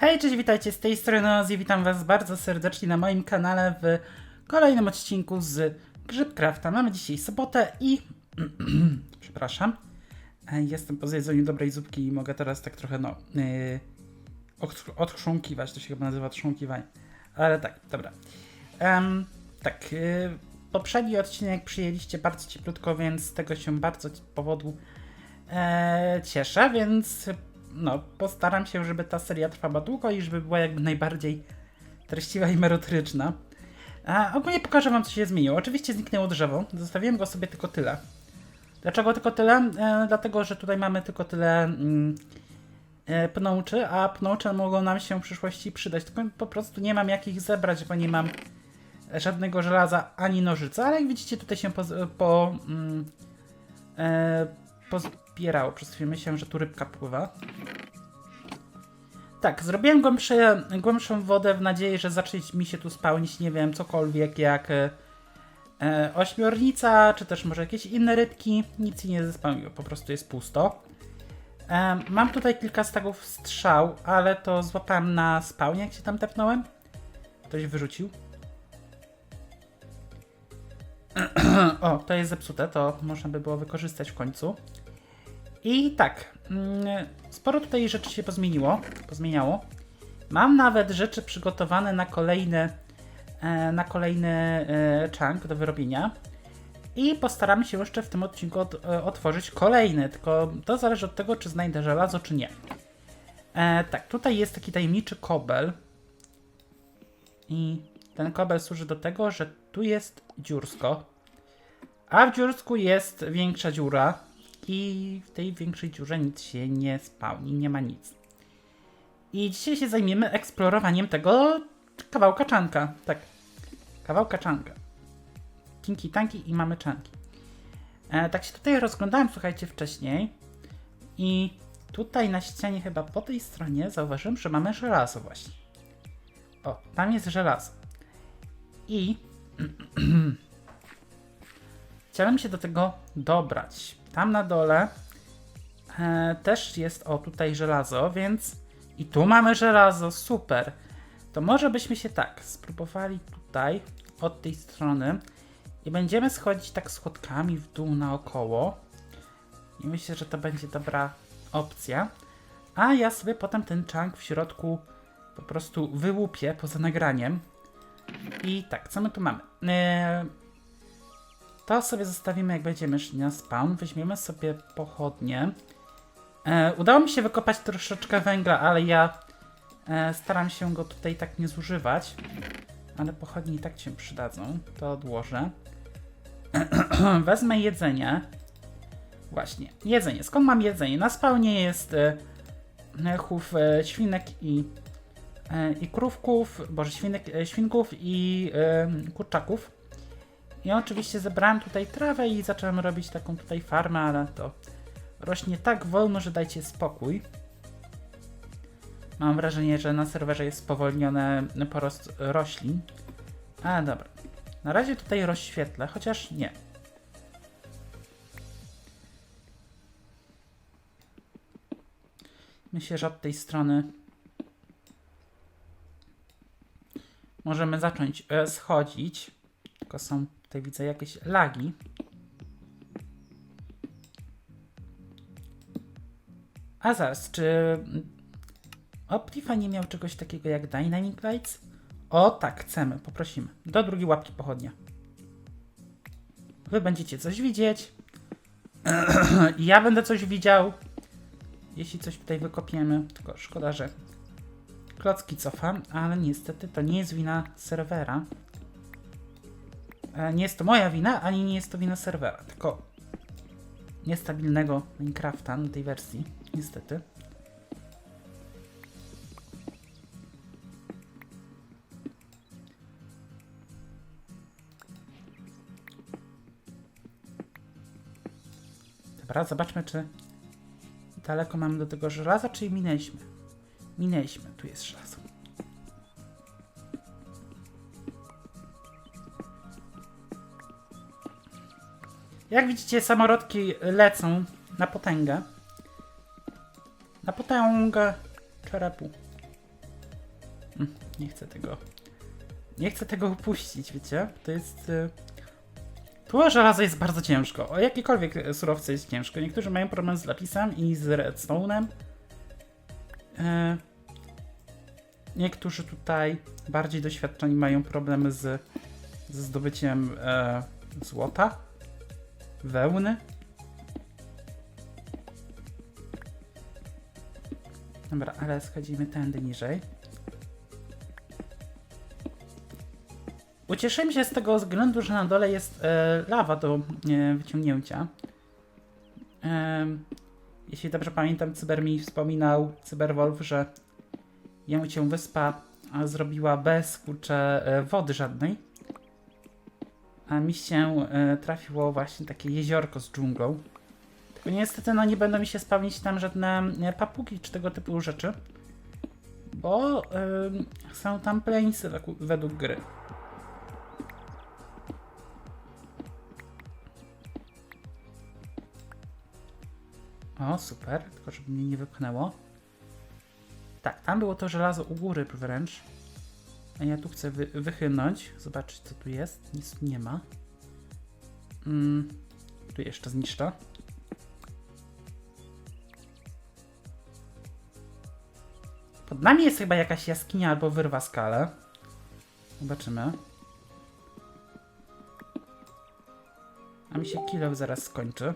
Hej, cześć, witajcie z tej strony Ozzy, witam was bardzo serdecznie na moim kanale w kolejnym odcinku z Grzybcrafta. Mamy dzisiaj sobotę i... Przepraszam. E, Jestem po zjedzeniu dobrej zupki i mogę teraz tak trochę, no... Yy, odchr- odchrząkiwać, to się chyba nazywa odchrząkiwanie. Ale tak, dobra. Em, tak, yy, poprzedni odcinek przyjęliście bardzo cieplutko, więc z tego się bardzo powodu cieszę, więc no, postaram się, żeby ta seria trwała długo i żeby była jakby najbardziej treściwa i merytoryczna. A ogólnie pokażę wam, co się zmieniło. Oczywiście zniknęło drzewo, zostawiłem go sobie tylko tyle. Dlaczego tylko tyle? E, dlatego, że tutaj mamy tylko tyle mm, e, pnączy, a pnącze mogą nam się w przyszłości przydać. Tylko po prostu nie mam jak ich zebrać, bo nie mam żadnego żelaza ani nożyca, ale jak widzicie tutaj się po, po mm, e, pozbierało. Przez chwilę myślałem, że tu rybka pływa. Tak, zrobiłem głębsze, głębszą wodę w nadziei, że zacznie mi się tu spełnić, nie wiem, cokolwiek jak e, e, ośmiornica, czy też może jakieś inne rybki. Nic nie zespełniło, po prostu jest pusto. E, mam tutaj kilka stagów strzał, ale to złapałem na spawnie, jak się tam tepnąłem. Ktoś wyrzucił. o, to jest zepsute, to można by było wykorzystać w końcu. I tak, mm, sporo tutaj rzeczy się pozmieniło, pozmieniało. Mam nawet rzeczy przygotowane na kolejny, e, na kolejny e, chunk do wyrobienia. I postaramy się jeszcze w tym odcinku od, e, otworzyć kolejny, tylko to zależy od tego, czy znajdę żelazo, czy nie. E, tak, tutaj jest taki tajemniczy kobel. I ten kobel służy do tego, że tu jest dziursko. A w dziursku jest większa dziura. I w tej większej dziurze nic się nie spełni, nie ma nic. I dzisiaj się zajmiemy eksplorowaniem tego kawałka czanka. Tak, kawałka czanka. Tinki tanki i mamy czanki. E, tak się tutaj rozglądałem, słuchajcie, wcześniej. I tutaj na ścianie chyba po tej stronie zauważyłem, że mamy żelazo właśnie. O, tam jest żelazo. I chciałem się do tego dobrać. Tam na dole e, też jest, o tutaj żelazo, więc i tu mamy żelazo, super. To może byśmy się tak spróbowali tutaj, od tej strony i będziemy schodzić tak schodkami w dół naokoło. I myślę, że to będzie dobra opcja. A ja sobie potem ten chunk w środku po prostu wyłupię poza nagraniem. I tak, co my tu mamy? E, to sobie zostawimy, jak będziemy szli na spawn. Weźmiemy sobie pochodnie. E, udało mi się wykopać troszeczkę węgla, ale ja e, staram się go tutaj tak nie zużywać. Ale pochodnie i tak się przydadzą. To odłożę. Wezmę jedzenie. Właśnie, jedzenie. Skąd mam jedzenie? Na spawnie jest e, chów e, świnek i, e, i krówków, boże, świnek, e, świnków i e, kurczaków. I oczywiście zebrałem tutaj trawę i zacząłem robić taką tutaj farmę, ale to rośnie tak wolno, że dajcie spokój. Mam wrażenie, że na serwerze jest spowolniony porost roślin. A dobra. Na razie tutaj rozświetlę, chociaż nie. Myślę, że od tej strony możemy zacząć e, schodzić. Tylko są Tutaj widzę jakieś lagi. A zaraz, czy Optifa nie miał czegoś takiego jak Dynamic Lights? O tak, chcemy, poprosimy. Do drugiej łapki pochodnia. Wy będziecie coś widzieć. ja będę coś widział. Jeśli coś tutaj wykopiemy. Tylko szkoda, że klocki cofam, ale niestety to nie jest wina serwera. E, Nie jest to moja wina, ani nie jest to wina serwera, tylko niestabilnego Minecrafta na tej wersji, niestety. Dobra, zobaczmy, czy daleko mamy do tego żelaza, czy minęliśmy. Minęliśmy, tu jest żelazo. Jak widzicie, samorodki lecą na potęgę. Na potęgę czerepu. Mm, Nie chcę tego. Nie chcę tego upuścić, wiecie? To jest. y, Tło żelaza jest bardzo ciężko. O jakiekolwiek e, surowce jest ciężko. Niektórzy mają problem z lapisem i z redstone'em. E, Niektórzy tutaj bardziej doświadczeni mają problemy z, ze zdobyciem e, złota, wełny. Dobra, ale schodzimy tędy niżej. Ucieszyłem się z tego względu, że na dole jest e, lawa do e, wyciągnięcia. E, jeśli dobrze pamiętam, Cyber mi wspominał, Cyberwolf, że jemu się wyspa zrobiła bez kurczę e, wody żadnej. A mi się e, trafiło właśnie takie jeziorko z dżunglą. Tylko niestety no nie będą mi się spełnić tam żadne e, papugi czy tego typu rzeczy. Bo e, są tam weku- według gry. O, super, tylko żeby mnie nie wypchnęło. Tak, tam było to żelazo u góry wręcz. A ja tu chcę wy wychynąć, zobaczyć co tu jest. Nic tu nie ma. Mm, tu jeszcze zniszczę. Pod nami jest chyba jakaś jaskinia albo wyrwa skale. Zobaczymy. A mi się kilo zaraz skończy.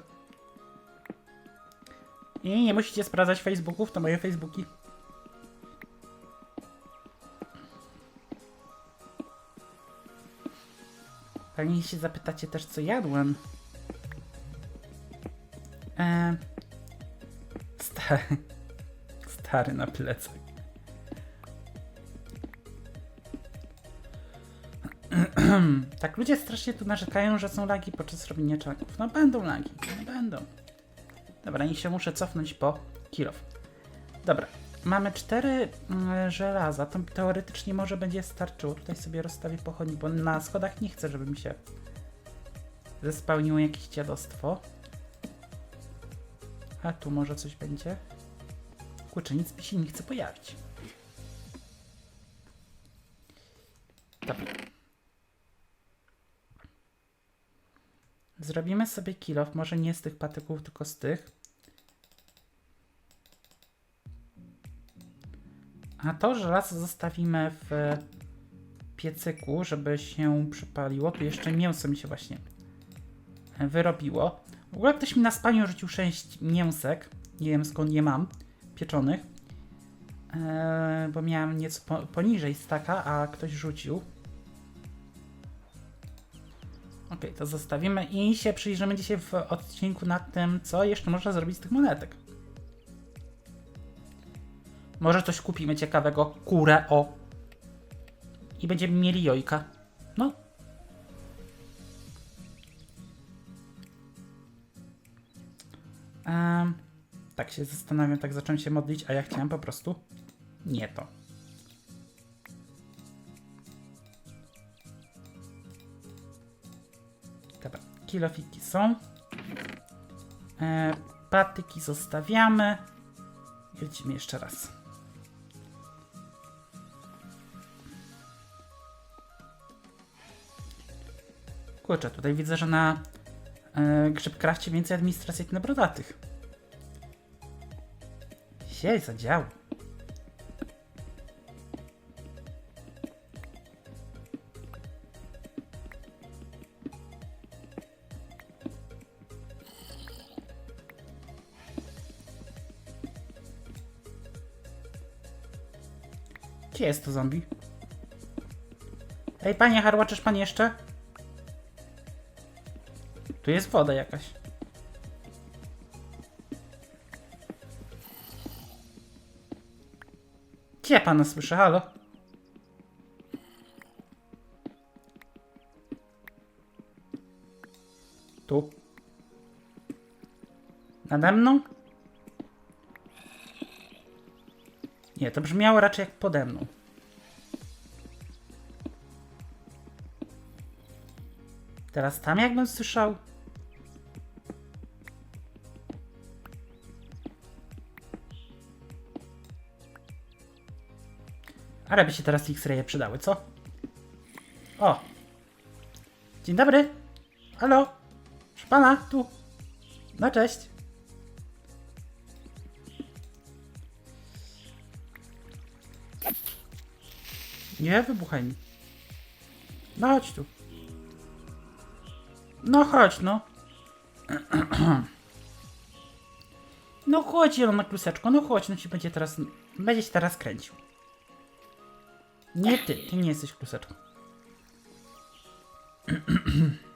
I nie musicie sprawdzać Facebooków, to moje Facebooki. Pewnie się zapytacie też, co jadłem. Eee, stary, stary na plecach. tak, ludzie strasznie tu narzekają, że są lagi podczas robienia czaków. No będą lagi, no będą. Dobra, niech się muszę cofnąć po kilof. Dobra, mamy cztery mm, żelaza, to teoretycznie może będzie starczyło. Tutaj sobie rozstawię pochodni, bo na schodach nie chcę, żeby mi się zespełniło jakieś dziadostwo. A tu może coś będzie? Kurczę, nic mi się nie chce pojawić. Dobra. Zrobimy sobie kilof, może nie z tych patyków, tylko z tych. A to żelazo zostawimy w piecyku, żeby się przypaliło. Tu jeszcze mięso mi się właśnie wyrobiło. W ogóle ktoś mi na spaniu rzucił 6 mięsek. Nie wiem skąd je mam. Pieczonych. Eee, bo miałem nieco po, poniżej staka, a ktoś rzucił. Ok, to zostawimy i się przyjrzymy dzisiaj w odcinku nad tym, co jeszcze można zrobić z tych monetek. Może coś kupimy ciekawego. Kurę, o. I będziemy mieli jojka. No. Em, tak się zastanawiam, tak zacząłem się modlić, a ja chciałem po prostu nie to. Dobra, kilofiki są. E, patyki zostawiamy. Lecimy jeszcze raz. Kurczę, tutaj widzę, że na e, Grzybkrafcie więcej na brodatych. Siej, zadział. Gdzie jest to zombie? Ej, panie, harłaczysz pan jeszcze? Tu jest woda jakaś. Gdzie pana słyszę? Halo? Tu. Nade mną? Nie, to brzmiało raczej jak pode mną. Teraz tam jakbym słyszał. Ale by się teraz X-raye przydały, co? O! Dzień dobry! Halo! Proszę pana, tu! No cześć! Nie wybuchaj mi. No chodź tu. No chodź, no. No chodź, zielona kluseczko, no chodź, no ci będzie teraz, będzie się teraz kręcił. Nie ty, ty nie jesteś kluseczką.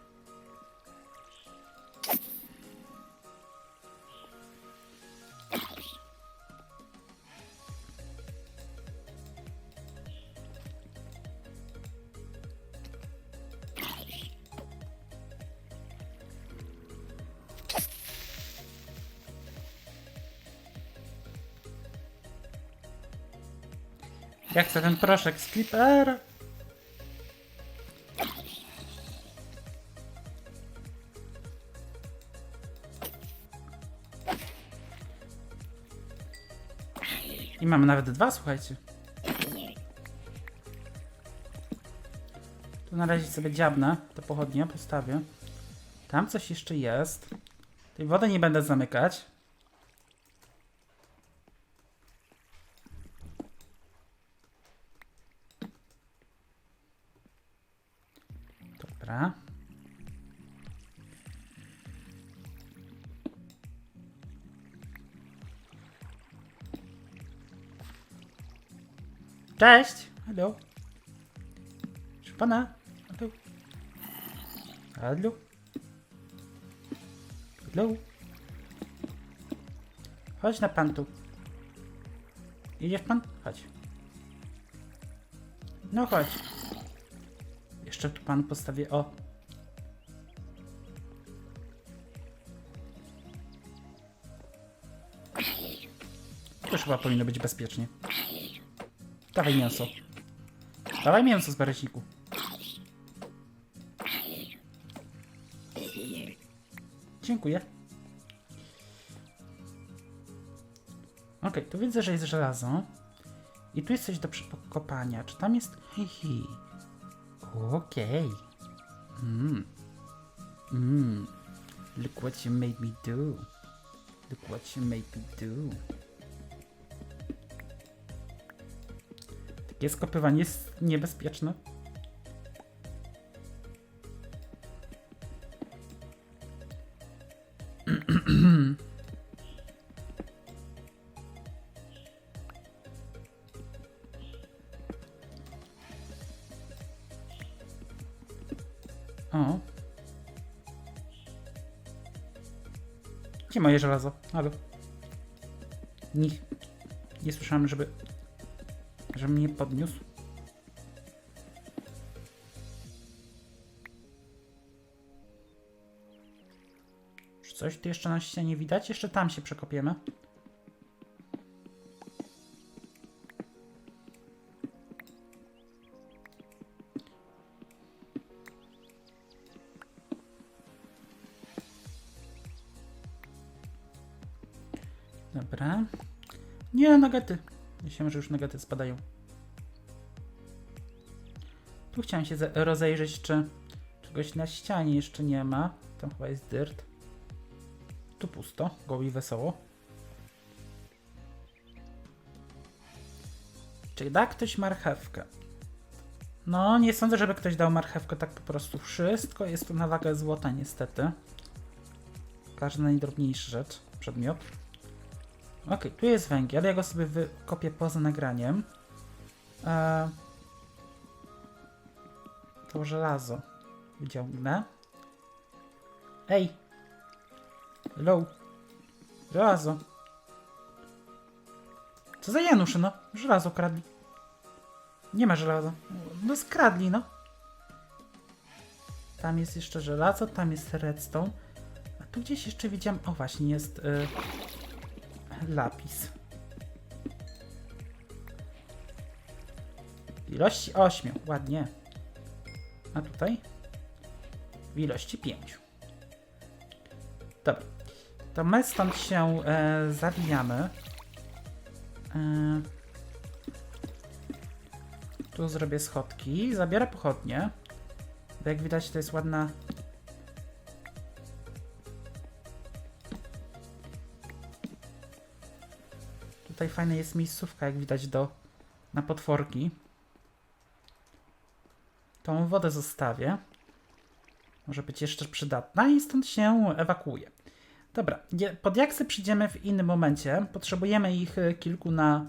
Jak chcę ten proszek z? I mamy nawet dwa, słuchajcie. Tu na razie sobie dziabnę te pochodnie, postawię. Tam coś jeszcze jest. Tej wody nie będę zamykać. Cześć! Halo? Proszę pana? Halo? Halo? Halo? Chodź na pan tu. Idziesz pan? Chodź. No chodź. Jeszcze tu pan postawię. O. To chyba powinno być bezpiecznie. Dawaj mięso. Dawaj mięso z bereśniku. Dziękuję. Okej, tu widzę, że jest żelazo. I tu jest coś do przekopania. Czy tam jest... Hihi. Okay. Mm. Mm. Look what you made me do. Look what you made me do. Takie skopywanie jest niebezpieczne. O. Gdzie moje żelazo? Halo. Nie, nie słyszałem, żeby... Żeby mnie podniósł. Czy coś tu jeszcze na ścianie widać? Jeszcze tam się przekopiemy. Dobra. Nie, nagety. Myślałem, że już nagety spadają. Tu chciałem się rozejrzeć, czy czegoś na ścianie jeszcze nie ma. Tam chyba jest dirt. Tu pusto, goło i wesoło. Czy da ktoś marchewkę? No, nie sądzę, żeby ktoś dał marchewkę tak po prostu. Wszystko jest tu na wagę złota, niestety. Każda najdrobniejsza rzecz, przedmiot. Okej, tu jest węgiel, ja go sobie wykopię poza nagraniem. Eee, to żelazo wyciągnę. Ej! Hello! Żelazo! Co za Janusze, no? Żelazo kradli. Nie ma żelaza. No skradli, no. Tam jest jeszcze żelazo, tam jest redstone. A tu gdzieś jeszcze widziałem... O, właśnie, jest... Y lapis. W ilości 8, ładnie. A tutaj? W ilości 5. Dobra. To my stąd się e, zawijamy. E, Tu zrobię schodki, zabiorę pochodnie. Bo jak widać to jest ładna... Tutaj fajna jest miejscówka, jak widać, do na potworki. Tą wodę zostawię. Może być jeszcze przydatna i stąd się ewakuuję. Dobra, pod jaksy przyjdziemy w innym momencie. Potrzebujemy ich y, kilku na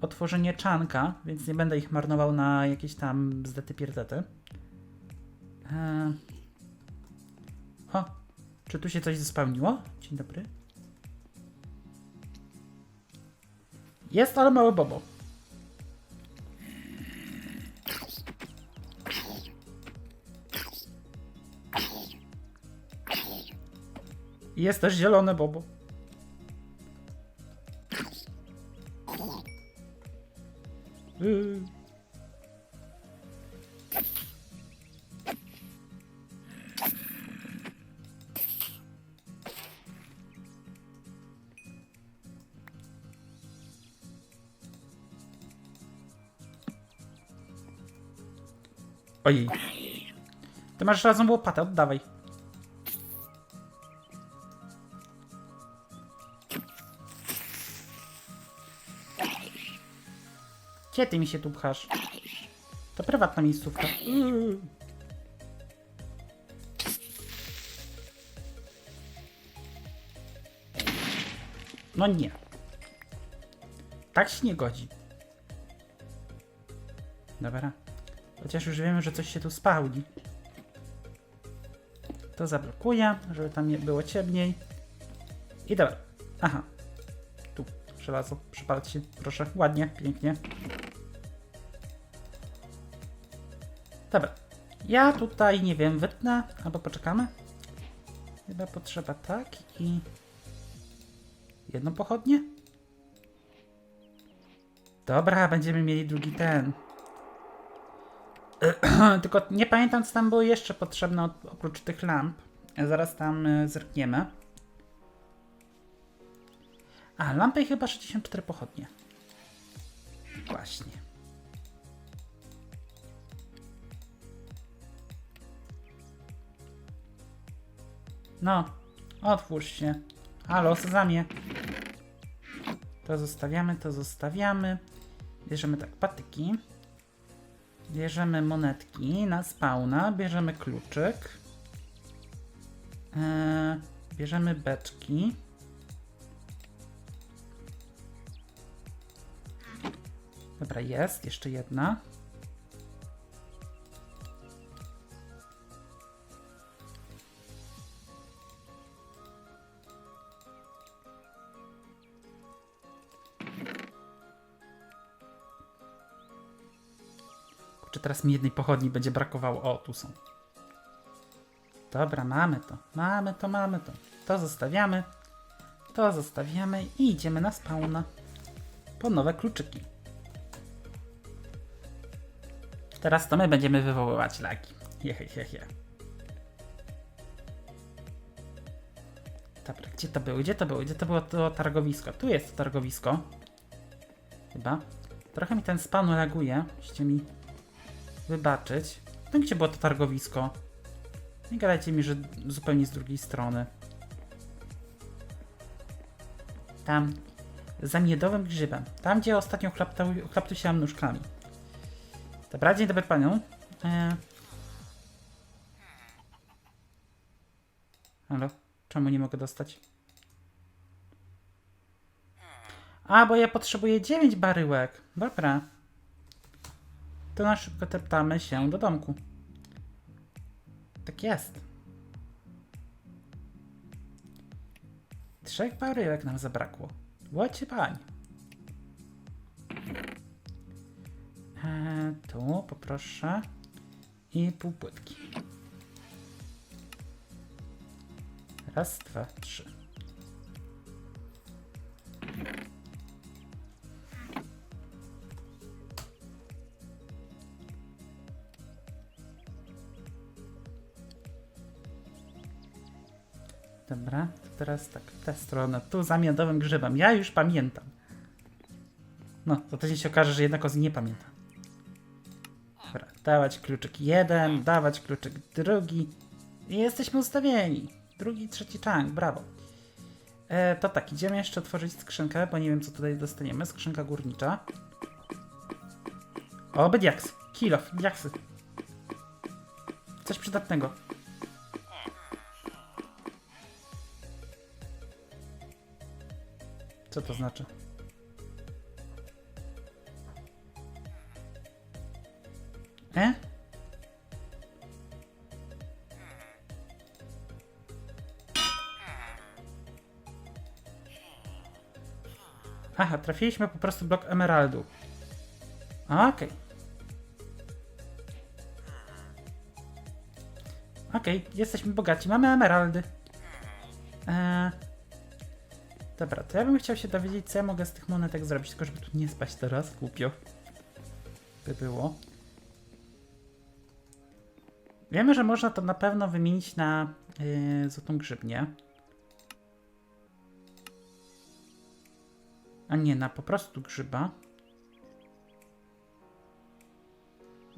otworzenie czanka, więc nie będę ich marnował na jakieś tam bzdety pierdety. Eee... O, czy tu się coś zespełniło? Dzień dobry. Jest, ale mały bobo. Jest też zielone bobo. Yy. Ojej. Ty masz razem łopatę, oddawaj. Gdzie ty mi się tu pchasz? To prywatna miejscówka. No nie. Tak się nie godzi. Dobra. Chociaż już wiemy, że coś się tu spełni. To zablokuję, żeby tam nie było ciemniej. I dobra. Aha. Tu żelazo. Się, proszę. Ładnie, pięknie. Dobra. Ja tutaj, nie wiem, wytnę, albo poczekamy. Chyba potrzeba tak i... Jedną pochodnię? Dobra, będziemy mieli drugi ten. Tylko nie pamiętam, co tam było jeszcze potrzebne oprócz tych lamp. Zaraz tam y, zerkniemy. A, lampy i chyba 64 pochodnie. Właśnie. No, otwórz się. Halo, Sezamie. To zostawiamy, to zostawiamy. Bierzemy tak, patyki. Bierzemy monetki na spawna, bierzemy kluczyk. Eee, bierzemy beczki. Dobra, jest, jeszcze jedna. Teraz mi jednej pochodni będzie brakowało? O, tu są. Dobra, mamy to. Mamy to, mamy to. To zostawiamy. To zostawiamy i idziemy na spawna. Po nowe kluczyki. Teraz to my będziemy wywoływać lagi. Jehehehe. Dobra, gdzie to było? Gdzie to było? Gdzie to było to targowisko? Tu jest to targowisko. Chyba. Trochę mi ten spawn reaguje. Musicie mi wybaczyć. No gdzie było to targowisko? Nie gadajcie mi, że zupełnie z drugiej strony. Tam. Za miedowym grzybem. Tam, gdzie ostatnio chlaptał, chlaptusiłam nóżkami. Dobra, dzień dobry panią. E... Halo? Czemu nie mogę dostać? A, bo ja potrzebuję 9 baryłek. Dobra. To na szybko teptamy się do domku. Tak jest. Trzech baryłek nam zabrakło. Łocie pań. Eee, tu poproszę. I pół płytki. Raz, dwa, trzy. Dobra, to teraz tak, tę stronę, tu za miodowym grzybem. Ja już pamiętam. No, to tydzień się okaże, że jednak Ozzy nie pamięta. Dobra, dawać kluczyk jeden, dawać kluczyk drugi. I jesteśmy ustawieni. Drugi, trzeci chunk, brawo. E, to tak, idziemy jeszcze otworzyć skrzynkę, bo nie wiem co tutaj dostaniemy. Skrzynka górnicza. O, diaks. Kilof, diaksy. Coś przydatnego. Co to znaczy? E? Aha, trafiliśmy po prostu blok emeraldu. Okej. Okej, jesteśmy bogaci, mamy emeraldy. Dobra, to ja bym chciał się dowiedzieć, co ja mogę z tych monetek zrobić, tylko żeby tu nie spać teraz, głupio. By było. Wiemy, że można to na pewno wymienić na yy, złotą grzybnię. A nie, na po prostu grzyba.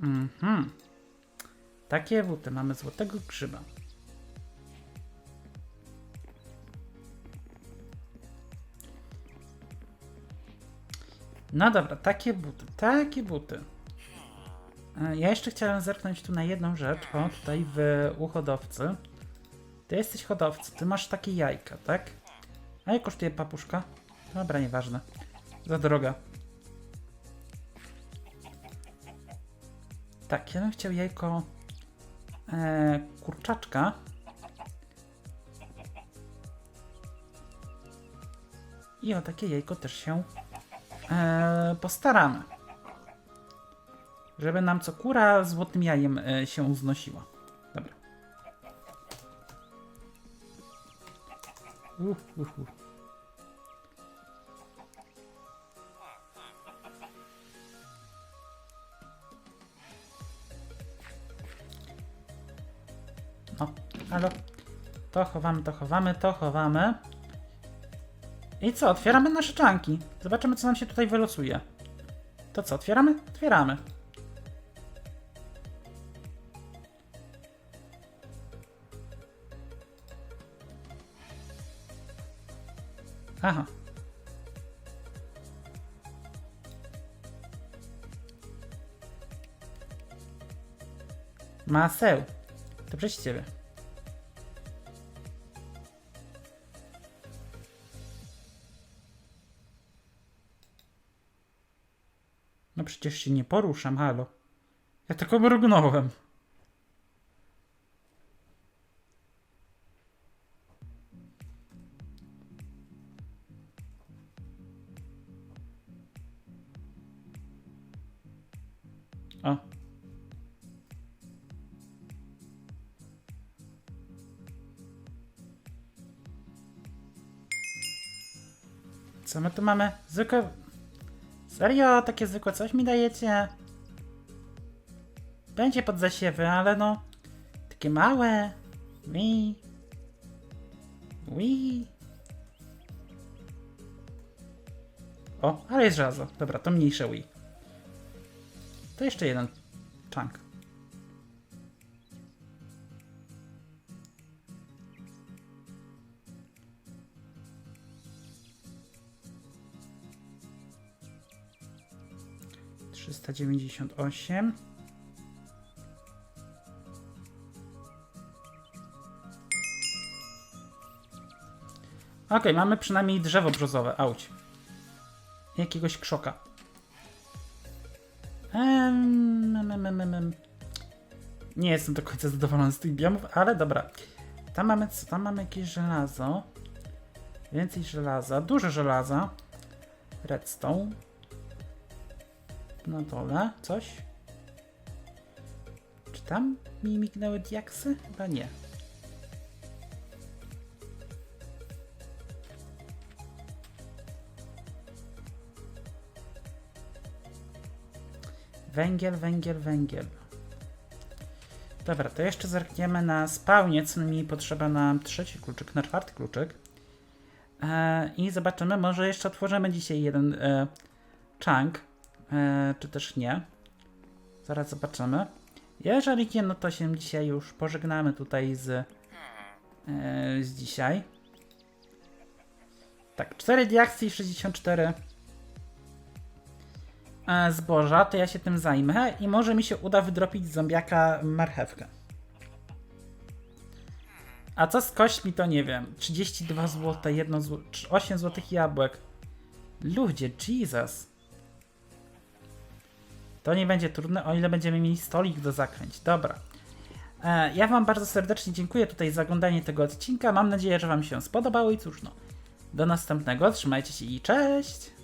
Mhm. Takie buty. Mamy złotego grzyba. No dobra, takie buty, takie buty. E, Ja jeszcze chciałem zerknąć tu na jedną rzecz. O, tutaj w u hodowcy. Ty jesteś hodowcy, ty masz takie jajka, tak? A ile kosztuje papuszka? Dobra, nieważne. Za droga. Tak, ja bym chciał jajko e, kurczaczka. I o takie jajko też się e, postaramy. Żeby nam co kura złotym jajem e, się uznosiła. Dobra. Uh, uh, uh. O, halo. To chowamy, to chowamy, to chowamy. I co? Otwieramy nasze czanki. Zobaczymy, co nam się tutaj wylosuje. To co, otwieramy? Otwieramy. Aha. Maseł. To przez ciebie. Przecież się nie poruszam, halo. Ja tylko mrugnąłem. O. Co my tu mamy? Zwykłe... Serio? Takie zwykłe coś mi dajecie? Będzie pod zasiewy, ale no... Takie małe. Wi. Wi. O, ale jest żelazo. Dobra, to mniejsze Wii. To jeszcze jeden chunk. Trzysta dziewięćdziesiąt osiem. Okej, mamy przynajmniej drzewo brzozowe. Auć. Jakiegoś krzoka. Em. Nie jestem do końca zadowolony z tych biomów, ale dobra. Tam mamy co? Tam mamy jakieś żelazo. Więcej żelaza, dużo żelaza. Redstone. Na dole coś. Czy tam mi mignęły diaksy? Chyba nie. Węgiel, węgiel, węgiel. Dobra, to jeszcze zerkniemy na spawnie, co mi potrzeba na trzeci kluczyk, na czwarty kluczyk. E, I zobaczymy, może jeszcze otworzymy dzisiaj jeden e, chunk, czy też nie. Zaraz zobaczymy. Jeżeli nie, no to się dzisiaj już pożegnamy tutaj z, e, z dzisiaj. Tak, 4 diaksy i 64 e, zboża, to ja się tym zajmę i może mi się uda wydropić z zombiaka marchewkę. A co z kośćmi, to nie wiem. 32 zł, 1 zł, 8 zł jabłek. Ludzie, Jesus. To nie będzie trudne, o ile będziemy mieli stolik do zakręć. Dobra. E, ja Wam bardzo serdecznie dziękuję tutaj za oglądanie tego odcinka. Mam nadzieję, że Wam się spodobało i cóż no. Do następnego, trzymajcie się i cześć!